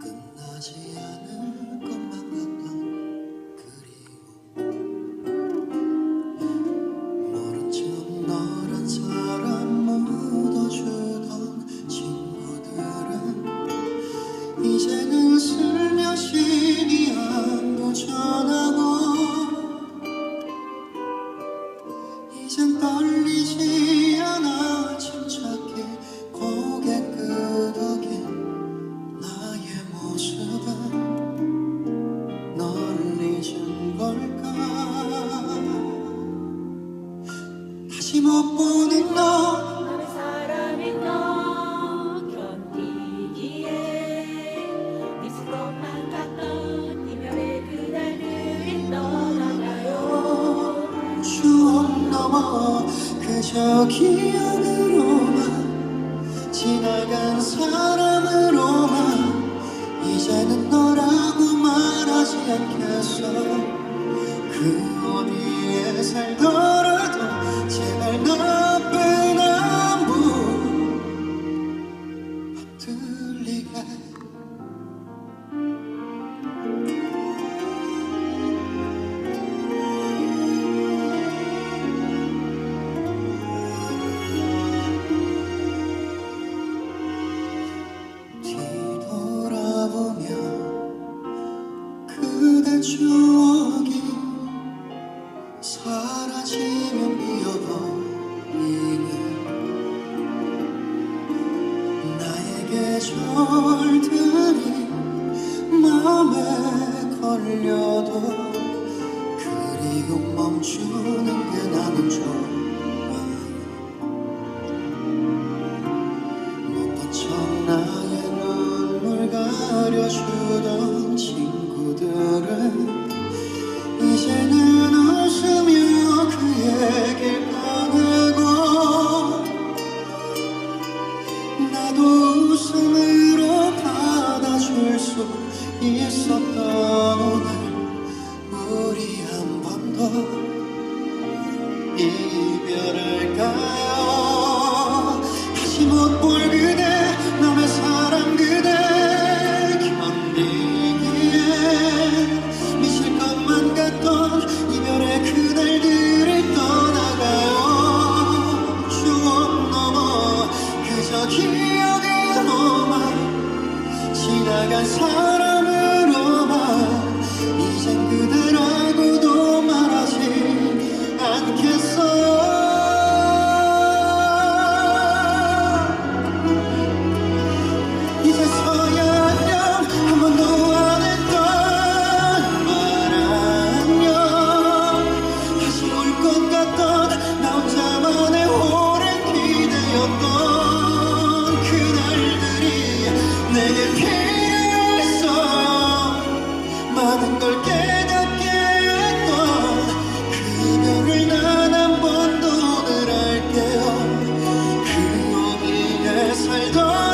끝나지 않을 못 보는 너. 남의 사람인 너 견디기에 미칠 것만 같던 이별의 그날들이 떠나가요? 추억 넘어 그저 기억으로만 지나간 사람 추억이 사라지면 비어버리는 나의 계절들이 마음에 걸려도 그리움 멈추는 게 나는 좋아요 못본 척 나의 눈물 가려주던 이별할까요 다시 못 볼 그대 남의 사랑 그대. 견디기에 미칠 것만 같던 이별의 그날들을 떠나가요. 추억 넘어 그저 기억으로만 지나간 사람 어